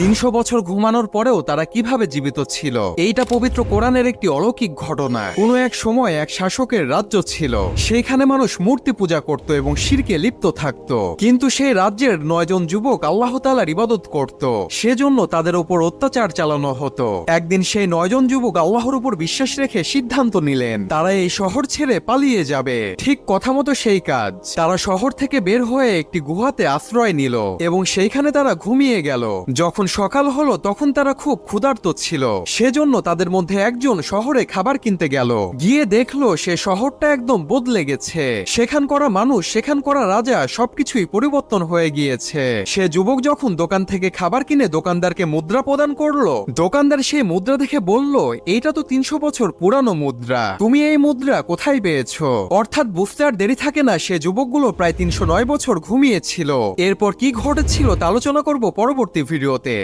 তিনশো বছর ঘুমানোর পরেও তারা কীভাবে জীবিত ছিল? এইটা পবিত্র কোরআনের একটি অলৌকিক ঘটনা। কোনো এক সময় এক শাসকের রাজ্য ছিল। সেখানে মানুষ মূর্তি পূজা করত এবং শিরকে লিপ্ত থাকত। কিন্তু সেই রাজ্যের নয়জন যুবক আল্লাহ তালার ইবাদত করত। সেজন্য তাদের উপর অত্যাচার চালানো হতো। একদিন সেই নয়জন যুবক আল্লাহর উপর বিশ্বাস রেখে সিদ্ধান্ত নিলেন, তারা এই শহর ছেড়ে পালিয়ে যাবে। ঠিক কথা মতো সেই কাজ। তারা শহর থেকে বের হয়ে একটি গুহাতে আশ্রয় নিল এবং সেইখানে তারা ঘুমিয়ে গেল। যখন সকাল হলো, তখন তারা খুব ক্ষুধার্ত ছিল। সেজন্য তাদের মধ্যে একজন শহরে খাবার কিনতে গেল। গিয়ে দেখল, সে শহরটা একদম বদলে গেছে। সেখান করা মানুষ, সেখান করা রাজা, সবকিছুই পরিবর্তন হয়ে গিয়েছে। সে যুবক যখন দোকান থেকে খাবার কিনে দোকানদারকে মুদ্রা প্রদান করল, দোকানদার সেই মুদ্রা দেখে বলল এটা তো তিনশো বছর পুরানো মুদ্রা। তুমি এই মুদ্রা কোথায় পেয়েছ? অর্থাৎ বুঝতে আর দেরি থাকে না, সে যুবকগুলো প্রায় তিনশো নয় বছর ঘুমিয়েছিল। এরপর কি ঘটেছিল তা আলোচনা করব পরবর্তী ভিডিওতে।